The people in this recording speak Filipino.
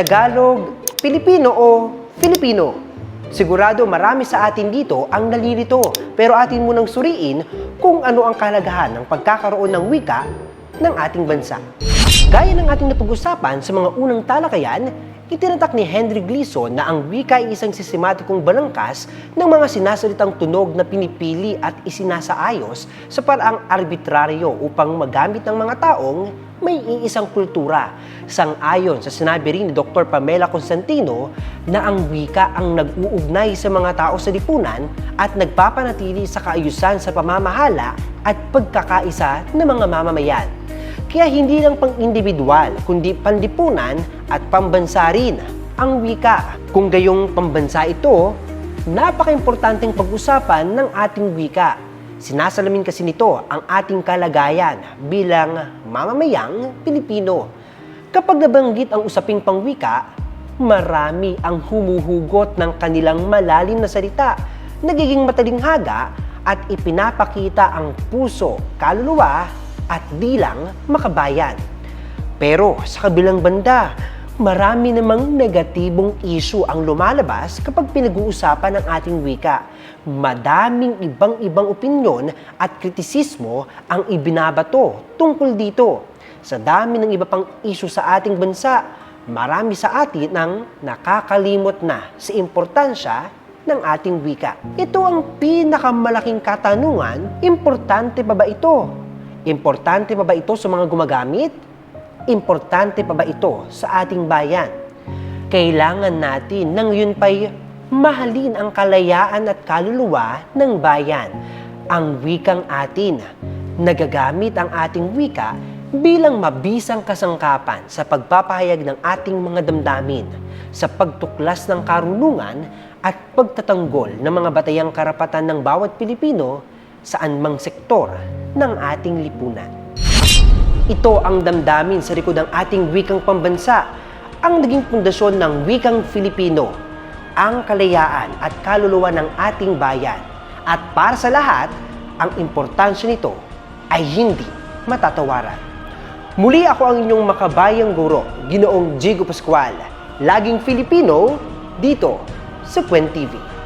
Tagalog, Pilipino o Filipino? Sigurado marami sa atin dito ang nalilito pero atin munang suriin kung ano ang kalagahan ng pagkakaroon ng wika ng ating bansa. Gaya ng ating napag-usapan sa mga unang talakayan, itinatak ni Henry Gleason na ang wika ay isang sistematikong balangkas ng mga sinasalitang tunog na pinipili at isinasaayos sa paraang arbitraryo upang magamit ng mga taong may iisang kultura. Sang-ayon sa sinabi rin ni Dr. Pamela Constantino na ang wika ang nag-uugnay sa mga tao sa lipunan at nagpapanatili sa kaayusan sa pamamahala at pagkakaisa ng mga mamamayan. Kaya hindi lang pang-individual, kundi panlipunan at pambansa rin ang wika. Kung gayong pambansa ito, napaka-importanteng pag-usapan ng ating wika. Sinasalamin kasi nito ang ating kalagayan bilang mamamayang Pilipino. Kapag nabanggit ang usaping pangwika, marami ang humuhugot ng kanilang malalim na salita, nagiging matalinghaga at ipinapakita ang puso, kaluluwa at dilang makabayan. Pero sa kabilang banda, marami namang negatibong issue ang lumalabas kapag pinag-uusapan ng ating wika. Madaming ibang-ibang opinyon at kritisismo ang ibinabato tungkol dito. Sa dami ng iba pang issue sa ating bansa, marami sa atin ang nakakalimot na sa importansya ng ating wika. Ito ang pinakamalaking katanungan, importante pa ba ito? Importante pa ba ito sa mga gumagamit? Importante pa ba ito sa ating bayan? Kailangan natin nang yun pa'y mahalin ang kalayaan at kaluluwa ng bayan. Ang wikang atin. Nagagamit ang ating wika bilang mabisang kasangkapan sa pagpapahayag ng ating mga damdamin, sa pagtuklas ng karunungan at pagtatanggol ng mga batayang karapatan ng bawat Pilipino sa anmang sektor ng ating lipunan. Ito ang damdamin sa likod ng ating wikang pambansa, ang naging pundasyon ng wikang Filipino, ang kalayaan at kaluluwa ng ating bayan. At para sa lahat, ang importansya nito ay hindi matatawaran. Muli ako ang inyong makabayang guro, Ginoong Jigo Pascual, laging Filipino, dito sa Quen TV.